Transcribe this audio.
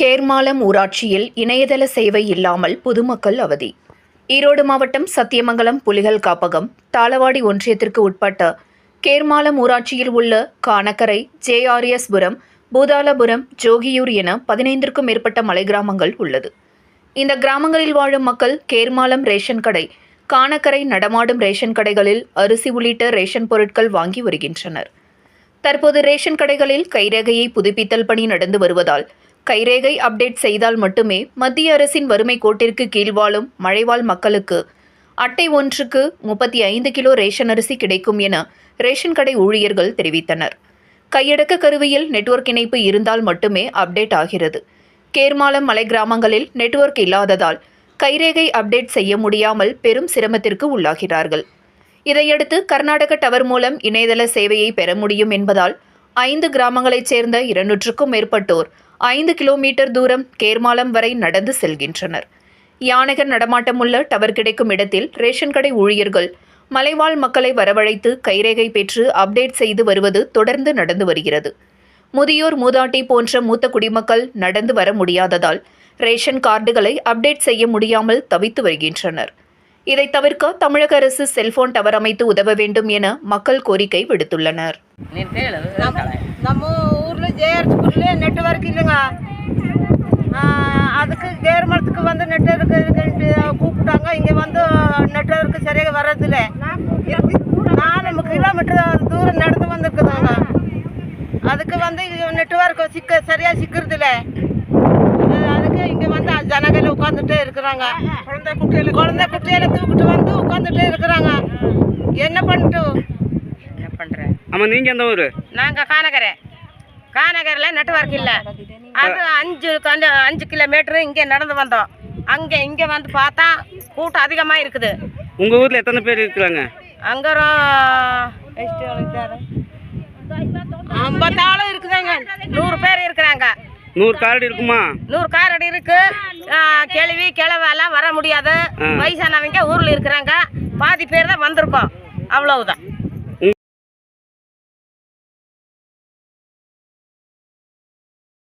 கேர்மாலம் ஊராட்சியில் இணையதள சேவை இல்லாமல் பொதுமக்கள் அவதி. ஈரோடு மாவட்டம் சத்தியமங்கலம் புலிகள் காப்பகம் தாளவாடி ஒன்றியத்திற்கு உட்பட்ட கேர்மாலம் ஊராட்சியில் உள்ள கானக்கரை ஜேஆர்எஸ்புரம் பூதாலபுரம் ஜோகியூர் என பதினைந்திற்கும் மேற்பட்ட மலை கிராமங்கள் உள்ளது. இந்த கிராமங்களில் வாழும் மக்கள் கேர்மாலம் ரேஷன் கடை கானக்கரை நடமாடும் ரேஷன் கடைகளில் அரிசி உள்ளிட்ட ரேஷன் பொருட்கள் வாங்கி வருகின்றனர். தற்போது ரேஷன் கடைகளில் கைரேகையை புதுப்பித்தல் பணி நடந்து வருவதால் கைரேகை அப்டேட் செய்தால் மட்டுமே மத்திய அரசின் வறுமை கோட்டிற்கு கீழ் வாழும் மழைவாழ் மக்களுக்கு அட்டை ஒன்றுக்கு முப்பத்தி ஐந்து கிலோ ரேஷன் அரிசி கிடைக்கும் என ரேஷன் கடை ஊழியர்கள் தெரிவித்தனர். கையடக்க கருவியில் நெட்வொர்க் இணைப்பு இருந்தால் மட்டுமே அப்டேட் ஆகிறது. கேர்மாலம் மலை கிராமங்களில் நெட்வொர்க் இல்லாததால் கைரேகை அப்டேட் செய்ய முடியாமல் பெரும் சிரமத்திற்கு உள்ளாகிறார்கள். இதையடுத்து கர்நாடக டவர் மூலம் இணையதள சேவையை பெற முடியும் என்பதால் ஐந்து கிராமங்களைச் சேர்ந்த இருநூற்றுக்கும் மேற்பட்டோர் ஐந்து கிலோமீட்டர் தூரம் கேர்மாலம் வரை நடந்து செல்கின்றனர். யானைகள் நடமாட்டமுள்ள டவர் கிடைக்கும் இடத்தில் ரேஷன் கடை ஊழியர்கள் மலைவாழ் மக்களை வரவழைத்து கைரேகை பெற்று அப்டேட் செய்து வருவது தொடர்ந்து நடந்து வருகிறது. முதியோர் மூதாட்டி போன்ற மூத்த குடிமக்கள் நடந்து வர முடியாததால் ரேஷன் கார்டுகளை அப்டேட் செய்ய முடியாமல் தவித்து வருகின்றனர். இதை தவிர்க்க தமிழக அரசு செல்போன் டவர் அமைத்து உதவ வேண்டும் என மக்கள் கோரிக்கை விடுத்துள்ளனர். நம்ம ஊர்ல ஜேஆர்ஸ்கூல்ல நெட்வொர்க் இல்லைங்க. அதுக்கு கேர்மரத்துக்கு வந்து நெட்வொர்க் கூப்பிட்டாங்க. இங்கே வந்து நெட்வொர்க் சரியாக வர்றதில்ல. நாலு கிலோமீட்டர் தூரம் நடந்து வந்திருக்குதாங்க. அதுக்கு வந்து நெட்வொர்க் சிக்க சரியாக சிக்கிறதில்ல. இங்க வந்து ஜனங்கள் உட்காந்துட்டே இருக்கிறாங்க. குழந்தை குட்டியில குழந்தை குட்டியில தூக்கிட்டு வந்து உட்காந்துட்டே இருக்கிறாங்க. என்ன பண்ணிட்டு? என்ன பண்றேன் ஆமா நீங்க எந்த ஊரு? நாங்க கானகரை கானகரில் நெட்ஒர்க் இல்லை. அது அஞ்சு அஞ்சு கிலோமீட்டரு இங்கே நடந்து வந்தோம். அங்கே இங்கே வந்து பார்த்தா கூட்டம் அதிகமாக இருக்குது. உங்கள் ஊரில் எத்தனை பேர் இருக்கிறாங்க? அங்கே ஐம்பத்தாலும் இருக்குதுங்க. நூறு பேர் இருக்கிறாங்க. நூறு கார்டு இருக்குமா? நூறு காரடி இருக்கு. கேள்வி கிழவெல்லாம் வர முடியாது. வயசானவங்க ஊரில் இருக்கிறாங்க. பாதி பேர் தான் வந்திருக்கோம். அவ்வளவுதான்.